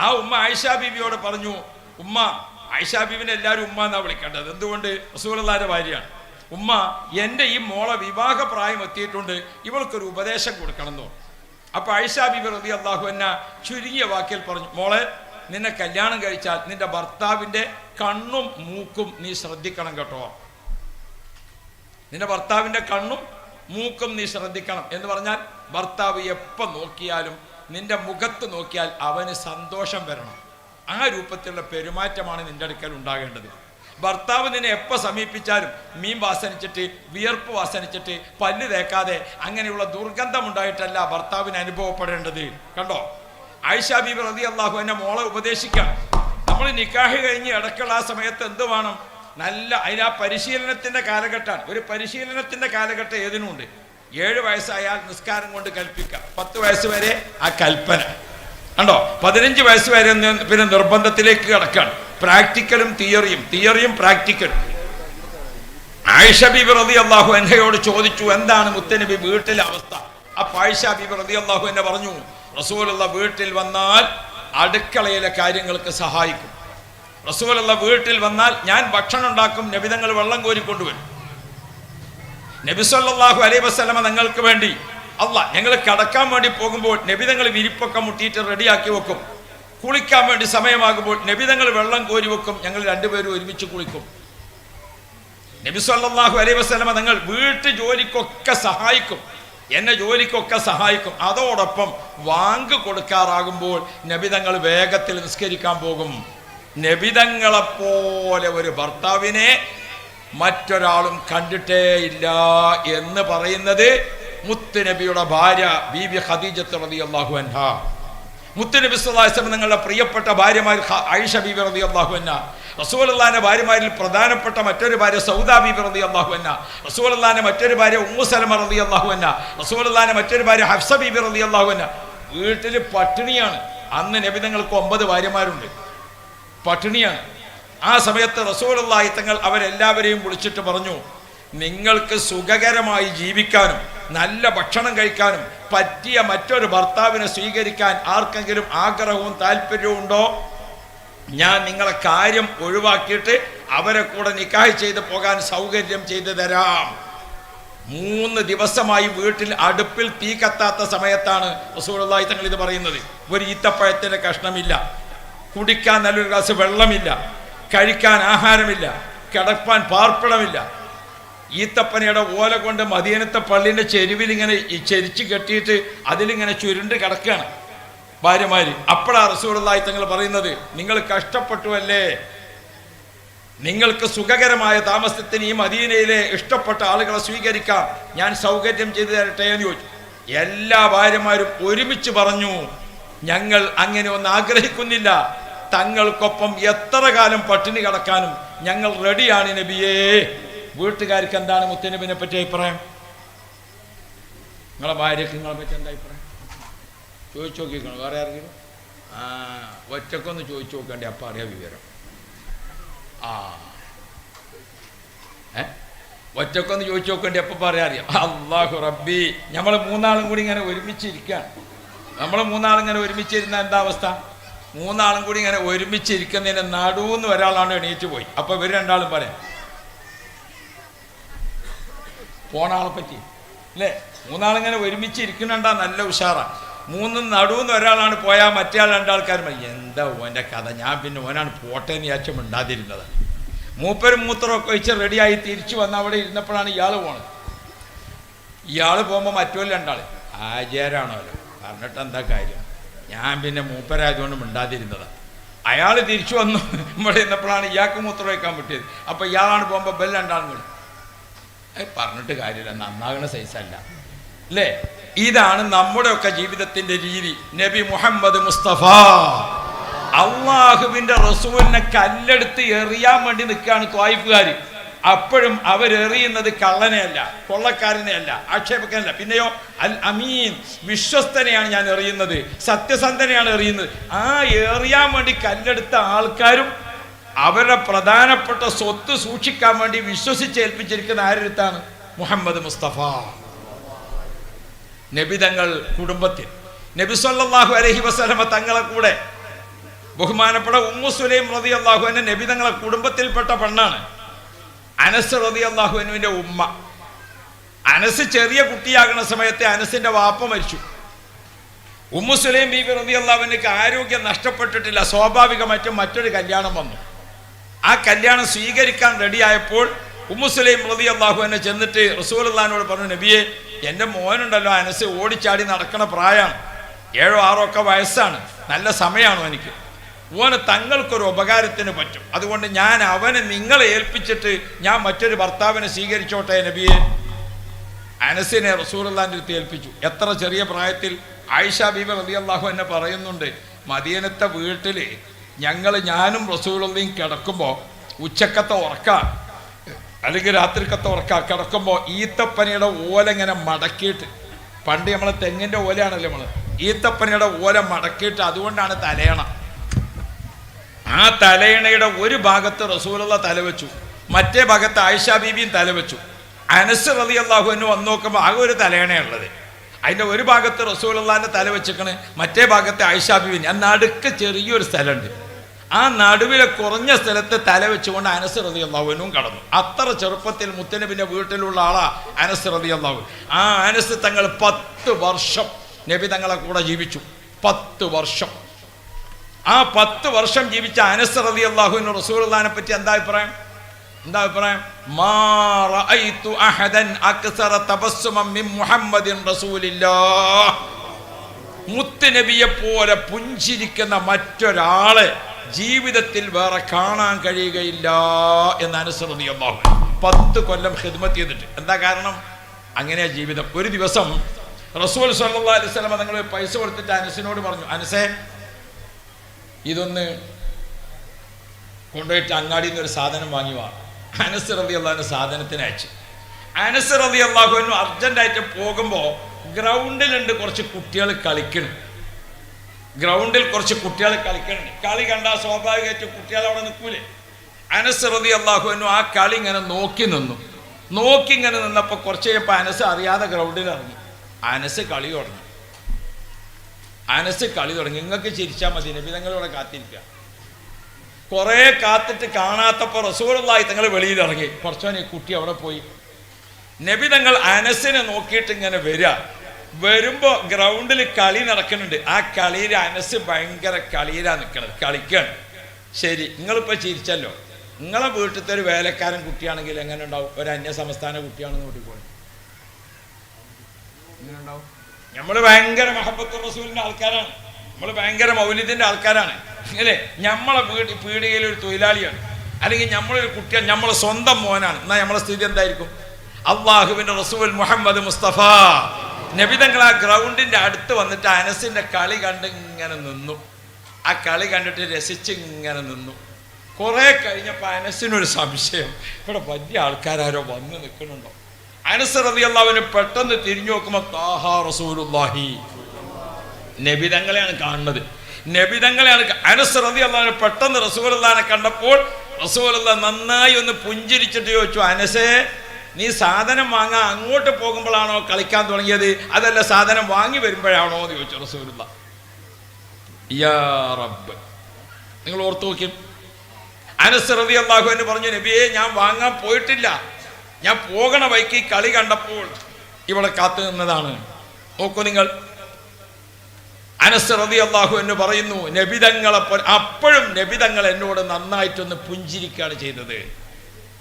ആ ഉമ്മ ആയിഷാ ബീവിയോട് പറഞ്ഞു ഉമ്മ ആയിഷാ ബീവിനെ എല്ലാവരും ഉമ്മ എന്നാ വിളിക്കേണ്ടത്? എന്തുകൊണ്ട്? റസൂലുള്ളാഹിന്റെ ഭാര്യയാണ്. ഉമ്മ എന്റെ ഈ മോളെ വിവാഹ പ്രായം എത്തിയിട്ടുണ്ട് ഇവൾക്കൊരു ഉപദേശം കൊടുക്കണം എന്ന് പറഞ്ഞു. അപ്പൊ ആയിഷ ബീബി റതി അള്ളാഹു എന്ന ചുരുങ്ങിയ വാക്കിൽ പറഞ്ഞു മോളെ നിന്നെ കല്യാണം കഴിച്ചാൽ നിന്റെ ഭർത്താവിന്റെ കണ്ണും മൂക്കും നീ ശ്രദ്ധിക്കണം കേട്ടോ. നിന്റെ ഭർത്താവിന്റെ കണ്ണും മൂക്കും നീ ശ്രദ്ധിക്കണം. എന്ന് പറഞ്ഞാൽ ഭർത്താവ് എപ്പോൾ നോക്കിയാലും നിന്റെ മുഖത്ത് നോക്കിയാൽ അവന് സന്തോഷം വരണം. ആ രൂപത്തിലുള്ള പെരുമാറ്റമാണ് നിന്റെ അടുക്കൽ ഉണ്ടാകേണ്ടത്. ഭർത്താവ് നിന്നെ എപ്പോൾ സമീപിച്ചാലും മീൻ വാസനിച്ചിട്ട് വിയർപ്പ് വാസനിച്ചിട്ട് പല്ല് തേക്കാതെ അങ്ങനെയുള്ള ദുർഗന്ധം ഉണ്ടായിട്ടല്ല ഭർത്താവിന് അനുഭവപ്പെടേണ്ടത്. കണ്ടോ? ആയിഷ ബീബി റതി അള്ളാഹു എന്നെ മോളെ ഉപദേശിക്കാം. നമ്മൾ നിക്കാഹ് കഴിഞ്ഞ് ഇടയ്ക്കുള്ള ആ സമയത്ത് എന്ത് വേണം? നല്ല അതിന് ആ പരിശീലനത്തിന്റെ കാലഘട്ടമാണ് ഒരു പരിശീലനത്തിന്റെ കാലഘട്ടം ഏതിനുമുണ്ട്? ഏഴ് വയസ്സായാൽ നിസ്കാരം കൊണ്ട് കൽപ്പിക്കാം. പത്ത് വയസ്സ് വരെ ആ കൽപ്പന. കണ്ടോ? പതിനഞ്ച് വയസ്സ് വരെ പിന്നെ നിർബന്ധത്തിലേക്ക് കിടക്കാണ്. പ്രാക്ടിക്കലും തിയറിയും. തിയറിയും പ്രാക്ടിക്കലും. ആയിഷ ബീബി റതി അള്ളാഹു എന്നയോട് ചോദിച്ചു എന്താണ് മുത്തനബി വീട്ടിലെ അവസ്ഥ? ആ ആയിഷ ബീബി റതി അള്ളാഹു എന്നെ പറഞ്ഞു റസൂലുള്ള വീട്ടിൽ വന്നാൽ അടുക്കളയിലെ കാര്യങ്ങൾക്ക് സഹായിക്കും. റസൂലുള്ള വീട്ടിൽ വന്നാൽ ഞാൻ ഭക്ഷണം ഉണ്ടാക്കും നബിതങ്ങൾ വെള്ളം കോരി കൊണ്ടുവരും അലൈ വസ്ലമ നിങ്ങൾക്ക് വേണ്ടി അല്ല ഞങ്ങൾ കടക്കാൻ വേണ്ടി പോകുമ്പോൾ നബി നബിതങ്ങൾ വിരിപ്പൊക്കെ മുട്ടിയിട്ട് റെഡിയാക്കി വെക്കും. കുളിക്കാൻ വേണ്ടി സമയമാകുമ്പോൾ നബി നബിതങ്ങൾ വെള്ളം കോരി വെക്കും. ഞങ്ങൾ രണ്ടുപേരും ഒരുമിച്ച് കുളിക്കും. നബി സല്ലല്ലാഹു അലൈഹി വസല്ലമ നിങ്ങൾ വീട്ടു ജോലിക്കൊക്കെ സഹായിക്കും. എന്നെ ജോലിക്കൊക്കെ സഹായിക്കും. അതോടൊപ്പം വാങ്ക് കൊടുക്കാറാകുമ്പോൾ നബിതങ്ങൾ വേഗത്തിൽ നിസ്കരിക്കാൻ പോകും. നബിതങ്ങളെപ്പോലെ ഒരു ഭർത്താവിനെ മറ്റൊരാളും കണ്ടിട്ടേ ഇല്ല എന്ന് പറയുന്നത് മുത്തുനബിയുടെ ഭാര്യ ബി ബി ഖദീജത്ത് അള്ളാഹു അൻഹ. മുത്തുനബി സ്വലാസ്ലം നിങ്ങളുടെ പ്രിയപ്പെട്ട ഭാര്യമാർ ഐഷ ബീബി റതി അള്ളാഹു അന്ന റസൂലുള്ളാന്റെ ഭാര്യമാരിൽ പ്രധാനപ്പെട്ട മറ്റൊരു ഭാര്യ സൗദാ ബീബി റതി അള്ളാഹു അന്ന റസൂലുള്ളാന്റെ മറ്റൊരു ഭാര്യ ഉമ്മു സലമ റതി അള്ളാഹു അന്ന റസൂലുള്ളാന്റെ മറ്റൊരു ഭാര്യ ഹഫ്സ ബീബി റതി അള്ളാഹു അന്ന വീട്ടിൽ പട്ടിണിയാണ്. അന്ന് നബി നിങ്ങൾക്ക് ഒമ്പത് ഭാര്യമാരുണ്ട്. പട്ടിണിയാണ്. ആ സമയത്ത് റസൂലുള്ളാഹി തങ്ങൾ അവരെല്ലാവരെയും വിളിച്ചിട്ട് പറഞ്ഞു നിങ്ങൾക്ക് സുഖകരമായി ജീവിക്കാനും നല്ല ഭക്ഷണം കഴിക്കാനും പറ്റിയ മറ്റൊരു ഭർത്താവിനെ സ്വീകരിക്കാൻ ആർക്കെങ്കിലും ആഗ്രഹവും താല്പര്യവും ഉണ്ടോ? ഞാൻ നിങ്ങളെ കാര്യം ഒഴിവാക്കിയിട്ട് അവരെ കൂടെ നിക്കാഹ് ചെയ്ത് പോകാൻ സൗകര്യം ചെയ്തു തരാം. മൂന്ന് ദിവസമായി വീട്ടിൽ അടുപ്പിൽ തീ കത്താത്ത സമയത്താണ് റസൂലുള്ളാഹി തങ്ങൾ ഇത് പറയുന്നത്. ഒരു ഈത്തപ്പഴത്തിന്റെ കഷ്ണമില്ല കുടിക്കാൻ നല്ലൊരു ഗ്ലാസ് വെള്ളമില്ല കഴിക്കാൻ ആഹാരമില്ല കിടപ്പാൻ പാർപ്പിടമില്ല. ഈത്തപ്പനയുടെ ഓല കൊണ്ട് മദീനത്തെ പള്ളിന്റെ ചെരുവിൽ ഇങ്ങനെ ചെരിച്ച് കെട്ടിയിട്ട് അതിലിങ്ങനെ ചുരുണ്ട് കിടക്കുകയാണ് ഭാര്യമാര് അപ്പോഴാ റസൂലുള്ളാഹി തങ്ങൾ പറയുന്നത് നിങ്ങൾ കഷ്ടപ്പെട്ടു അല്ലേ? നിങ്ങൾക്ക് സുഖകരമായ താമസത്തിന് ഈ മദീനയിലെ ഇഷ്ടപ്പെട്ട ആളുകളെ സ്വീകരിക്കാം. ഞാൻ സൗകര്യം ചെയ്തു തരട്ടെ എന്ന് ചോദിച്ചു. എല്ലാ ഭാര്യമാരും ഒരുമിച്ച് പറഞ്ഞു ഞങ്ങൾ അങ്ങനെ ഒന്ന് ആഗ്രഹിക്കുന്നില്ല. തങ്ങൾക്കൊപ്പം എത്ര കാലം പട്ടിണി കിടക്കാനും ഞങ്ങൾ റെഡിയാണ് നബിയേ. വീട്ടുകാർക്ക് എന്താണ് മുത്തനബിനെ പറ്റി അഭിപ്രായം? നിങ്ങളെ ഭാര്യക്ക് നിങ്ങളെ പറ്റി എന്താ അഭിപ്രായം? ചോദിച്ചു നോക്കിക്കണം വേറെ ആർക്കും ആ ഒറ്റക്കൊന്ന് ചോദിച്ചു നോക്കണ്ടേ അപ്പം അറിയാം വിവരം. ആ. ഏ? ഒറ്റക്കൊന്ന് ചോദിച്ചു നോക്കേണ്ടി എപ്പോൾ പറയാൻ അറിയാം. അള്ളാഹു റബ്ബി. നമ്മൾ മൂന്നാളും കൂടി ഇങ്ങനെ ഒരുമിച്ചിരിക്കുകയാണ് നമ്മൾ മൂന്നാളും ഇങ്ങനെ ഒരുമിച്ചിരുന്ന എന്താ അവസ്ഥ? മൂന്നാളും കൂടി ഇങ്ങനെ ഒരുമിച്ചിരിക്കുന്നതിന് നടുവെന്ന് ഒരാളാണ് എണീറ്റ് പോയി. അപ്പോൾ ഇവർ രണ്ടാളും പറയാം പോണ ആളെ പറ്റി. അല്ലേ? മൂന്നാളിങ്ങനെ ഒരുമിച്ച് ഇരിക്കുന്നുണ്ടാ നല്ല ഉഷാറാണ് മൂന്നും നടുവെന്ന് ഒരാളാണ് പോയാൽ മറ്റേ ആൾ രണ്ടാൾക്കാരും എന്താ ഓന്റെ കഥ? ഞാൻ പിന്നെ ഓനാണ് പോട്ടെ എന്ന് വിചാരിച്ചു മിണ്ടാതിരുന്നത്. മൂപ്പരും മൂത്രമൊക്കെ വെച്ച് റെഡിയായി തിരിച്ചു വന്ന് അവിടെ ഇരുന്നപ്പോഴാണ് ഇയാൾ പോണത്. ഇയാൾ പോകുമ്പോൾ മറ്റോ രണ്ടാൾ ആചാരാണല്ലോ? പറഞ്ഞിട്ട് എന്താ കാര്യം? ഞാൻ പിന്നെ മൂപ്പരായതുകൊണ്ട് മിണ്ടാതിരുന്നത്. അയാൾ തിരിച്ചു വന്നു. ഇവിടെ ഇരുന്നപ്പോഴാണ് ഇയാൾക്ക് മൂത്രം വയ്ക്കാൻ പറ്റിയത്. അപ്പോൾ ഇയാളാണ് പോകുമ്പോൾ കൂടി. ഏയ് പറഞ്ഞിട്ട് കാര്യമില്ല. നന്നാകണ സൈസല്ല അല്ലേ. ഇതാണ് നമ്മുടെയൊക്കെ ജീവിതത്തിന്റെ രീതി. നബി മുഹമ്മദ് മുസ്തഫ. അള്ളാഹുവിന്റെ റസൂലിനെ കല്ലെടുത്ത് എറിയാൻ വേണ്ടി നിൽക്കുകയാണ് ത്വായിഫുകാർ അപ്പോഴും അവരെറിയുന്നത് കള്ളനെയല്ല കൊള്ളക്കാരനെയല്ല ആക്ഷേപക്കാരനല്ല പിന്നെയോ അൽ അമീൻ വിശ്വസ്തനെയാണ് ഞാൻ എറിയുന്നത് സത്യസന്ധനെയാണ് എറിയുന്നത്. ആ എറിയാൻ വേണ്ടി കല്ലെടുത്ത ആൾക്കാരും അവരുടെ പ്രധാനപ്പെട്ട സ്വത്ത് സൂക്ഷിക്കാൻ വേണ്ടി വിശ്വസിച്ചേൽപ്പിച്ചിരിക്കുന്ന ആരടുത്താണ് മുഹമ്മദ് മുസ്തഫ. നബിതങ്ങൾ കുടുംബത്തിൽ. നബി സല്ലാഹു അലഹി വസ്ലമ തങ്ങളെ കൂടെ. ബഹുമാനപ്പെട്ട ഉമ്മു സുലൈം റതി അള്ളാഹുവിന്റെ എന്നെ നബിതങ്ങളെ കുടുംബത്തിൽപ്പെട്ട പെണ്ണാണ്. അനസ് റതി അള്ളാഹുവിനുവിന്റെ ഉമ്മ. അനസ് ചെറിയ കുട്ടിയാകുന്ന സമയത്തെ അനസിന്റെ വാപ്പ മരിച്ചു. ഉമ്മു സുലൈം ബീബി റതി അള്ളാഹുവിനക്ക് ആരോഗ്യം നഷ്ടപ്പെട്ടിട്ടില്ല സ്വാഭാവികമായിട്ടും മറ്റൊരു കല്യാണം വന്നു. ആ കല്യാണം സ്വീകരിക്കാൻ റെഡിയായപ്പോൾ ഉമ്മു സുലൈം റതി അള്ളാഹുവിനെ ചെന്നിട്ട് റസൂൽ അള്ളഹാനോട് പറഞ്ഞു നബിയെ എന്റെ മോനുണ്ടല്ലോ അനസ് ഓടിച്ചാടി നടക്കണ പ്രായമാണ് ഏഴോ ആറോ ഒക്കെ വയസ്സാണ്. നല്ല സമയമാണോ എനിക്ക്? ഓന് തങ്ങൾക്കൊരു ഉപകാരത്തിന് പറ്റും. അതുകൊണ്ട് ഞാൻ അവനെ നിങ്ങളെ ഏൽപ്പിച്ചിട്ട് ഞാൻ മറ്റൊരു ഭർത്താവിനെ സ്വീകരിച്ചോട്ടെ നബിയെ. അനസിനെ റസൂലുള്ളാന്റെ അടുത്ത് ഏൽപ്പിച്ചു. എത്ര ചെറിയ പ്രായത്തിൽ ആയിഷ ബീബ റബി അള്ളാഹു എന്നെ പറയുന്നുണ്ട് മദീനത്തെ വീട്ടിൽ ഞങ്ങൾ ഞാനും റസൂലുള്ളയും കിടക്കുമ്പോൾ ഉച്ചക്കത്തെ ഉറക്ക അല്ലെങ്കിൽ രാത്രിക്കത്തെ ഉറക്ക. കിടക്കുമ്പോൾ ഈത്തപ്പനയുടെ ഓല ഇങ്ങനെ മടക്കിയിട്ട് പണ്ട് നമ്മളെ തെങ്ങിന്റെ ഓലയാണല്ലോ നമ്മൾ ഈത്തപ്പനയുടെ ഓല മടക്കിയിട്ട് അതുകൊണ്ടാണ് തലയണ. ആ തലയണയുടെ ഒരു ഭാഗത്ത് റസൂലുള്ള തലവെച്ചു. മറ്റേ ഭാഗത്ത് ആയിഷ ബീബിയും തലവെച്ചു. അനസ് റതി അള്ളാഹുവിന് വന്ന് നോക്കുമ്പോൾ ആകെ ഒരു തലയണയുള്ളത് അതിന്റെ ഒരു ഭാഗത്ത് റസൂലുള്ളാന്റെ തല വെച്ചിക്കണ് മറ്റേ ഭാഗത്ത് ആയിഷ ബീബി ആ നടുക്ക് ചെറിയൊരു സ്ഥലമുണ്ട്. ആ നടുവിലെ കുറഞ്ഞ സ്ഥലത്ത് തല വെച്ചുകൊണ്ട് അനസ് റതി അള്ളാഹുവിനും കടന്നു. അത്ര ചെറുപ്പത്തിൽ മുത്തനബിന്റെ വീട്ടിലുള്ള ആളാ അനസ് റതി അള്ളാഹു ആ അനസ് തങ്ങൾ പത്ത് വർഷം നബി തങ്ങളെ കൂടെ ജീവിച്ചു. പത്ത് വർഷം. ആ പത്ത് വർഷം ജീവിച്ച അനസ് റതി അള്ളാഹുവിന് റസൂലിനെ പറ്റി എന്താ അഭിപ്രായം? എന്താ അഭിപ്രായം? മാ റഅയ്തു അഹദൻ അക്സറ തബസ്സുമൻ മിൻ മുഹമ്മദിൻ റസൂലില്ലാഹ്. മുത്ത് നബിയെ പോലെ പുഞ്ചിരിക്കുന്ന മറ്റൊരാളെ ജീവിതത്തിൽ വേറെ കാണാൻ കഴിയുകയില്ല എന്ന് അനുസൃതി അള്ളാഹു പത്ത് കൊല്ലം ഹിദ്മത്ത് ചെയ്തിട്ട്. എന്താ കാരണം? അങ്ങനെയാ ജീവിതം. ഒരു ദിവസം റസൂൽ സല്ലാ അലൈഹി വസല്ലം നിങ്ങൾ പൈസ കൊടുത്തിട്ട് അനസിനോട് പറഞ്ഞു അനസേ ഇതൊന്ന് കൊണ്ടുപോയിട്ട് അങ്ങാടിയിൽ നിന്ന് ഒരു സാധനം വാങ്ങി വാ. അനസ് റബി അള്ളാഹിന്റെ സാധനത്തിന് അയച്ചു. അനസ് റബി അള്ളാഹുവിനും അർജന്റായിട്ട് പോകുമ്പോൾ ഗ്രൗണ്ടിലുണ്ട് കുറച്ച് കുട്ടികൾ കളിക്കണം. ഗ്രൗണ്ടിൽ കുറച്ച് കുട്ടികൾ കളിക്കുന്നുണ്ട് കളി കണ്ടാൽ സ്വാഭാവികമായിട്ട് കുട്ടികൾ അവിടെ നിൽക്കൂലേ അനസ് റബി അള്ളാഹുവിനും ആ കളി ഇങ്ങനെ നോക്കി നിന്നു. നോക്കി ഇങ്ങനെ നിന്നപ്പോൾ കുറച്ച് കഴിഞ്ഞപ്പോൾ അനസ് അറിയാതെ ഗ്രൗണ്ടിൽ ഇറങ്ങി അനസ് കളി തുടങ്ങി. അനസ് കളി തുടങ്ങി. നിങ്ങൾക്ക് ചിരിച്ചാൽ മതി. നബി നബിതങ്ങളിവിടെ കാത്തിരിക്കുക കുറേ കാത്തിട്ട് കാണാത്തപ്പോൾ റസൂലുള്ളാഹി തങ്ങൾ വെളിയിൽ ഇറങ്ങി. കുറച്ചോ ഈ കുട്ടി അവിടെ പോയി. നബി തങ്ങൾ അനസിനെ നോക്കിയിട്ട് ഇങ്ങനെ വരിക വരുമ്പോൾ ഗ്രൗണ്ടിൽ കളി നടക്കുന്നുണ്ട്. ആ കളിയിൽ അനസ് ഭയങ്കര കളിയിലാ നിൽക്കുന്നത് കളിക്കാണ്. ശരി നിങ്ങളിപ്പോൾ ചിരിച്ചല്ലോ. നിങ്ങളെ വീട്ടിലത്തെ ഒരു വേലക്കാരൻ കുട്ടിയാണെങ്കിൽ എങ്ങനെ ഉണ്ടാവും? ഒരു അന്യ സംസ്ഥാന കുട്ടിയാണെന്ന് പോയി എങ്ങനെ ഉണ്ടാവും? നമ്മൾ ഭയങ്കര മഹബത്ത് റസൂലിന്റെ ആൾക്കാരാണ്. നമ്മൾ ഭയങ്കര മൗലിദിന്റെ ആൾക്കാരാണ്. അല്ലേ നമ്മളെ വീട് പീടികയിൽ ഒരു തൊഴിലാളിയാണ്. അല്ലെങ്കിൽ നമ്മളൊരു കുട്ടിയാണ്. നമ്മളെ സ്വന്തം മോനാണ്. എന്നാൽ നമ്മളെ സ്ഥിതി എന്തായിരിക്കും? അള്ളാഹുവിന്റെ റസൂൽ മുഹമ്മദ് മുസ്തഫ. നബിതങ്ങൾ ആ ഗ്രൗണ്ടിന്റെ അടുത്ത് വന്നിട്ട് അനസിന്റെ കളി കണ്ട് ഇങ്ങനെ നിന്നു. ആ കളി കണ്ടിട്ട് രസിച്ച് ഇങ്ങനെ നിന്നു. കുറെ കഴിഞ്ഞപ്പോൾ അനസിനൊരു സംശയം. ഇവിടെ വലിയ ആൾക്കാരാരോ വന്ന് നിൽക്കുന്നുണ്ടോ? അനസ് റളിയല്ലാഹുവിന് പെട്ടെന്ന് തിരിഞ്ഞു നോക്കുമ്പോൾ താഹാ റസൂലുല്ലാഹി നബിതങ്ങളെയാണ് കാണുന്നത്. നബിതങ്ങളെയാണ് അനസ് റളിയല്ലാഹുവിന് പെട്ടെന്ന് റസൂലുള്ളാനെ കണ്ടപ്പോൾ റസൂലുള്ള നന്നായി ഒന്ന് പുഞ്ചിരിച്ചിട്ട് ചോദിച്ചു അനസേ നീ സാധനം വാങ്ങാൻ അങ്ങോട്ട് പോകുമ്പോഴാണോ കളിക്കാൻ തുടങ്ങിയത്? അതല്ല സാധനം വാങ്ങി വരുമ്പോഴാണോ? എന്ന് ചോദിച്ചു റസൂലുള്ള യാ റബ്ബ്. നിങ്ങൾ ഓർത്തു നോക്കി അനസ് റതി അള്ളാഹു എന്ന് പറഞ്ഞു നബിയെ ഞാൻ വാങ്ങാൻ പോയിട്ടില്ല. ഞാൻ പോകണ വഴിക്ക് കളി കണ്ടപ്പോൾ ഇവിടെ കാത്തു നിന്നതാണ്. നോക്കൂ നിങ്ങൾ. അനസ് റതി അള്ളാഹു എന്ന് പറയുന്നു നബിതങ്ങളെ അപ്പോഴും നബിതങ്ങൾ എന്നോട് നന്നായിട്ടൊന്ന് പുഞ്ചിരിക്കുകയാണ് ചെയ്തത്.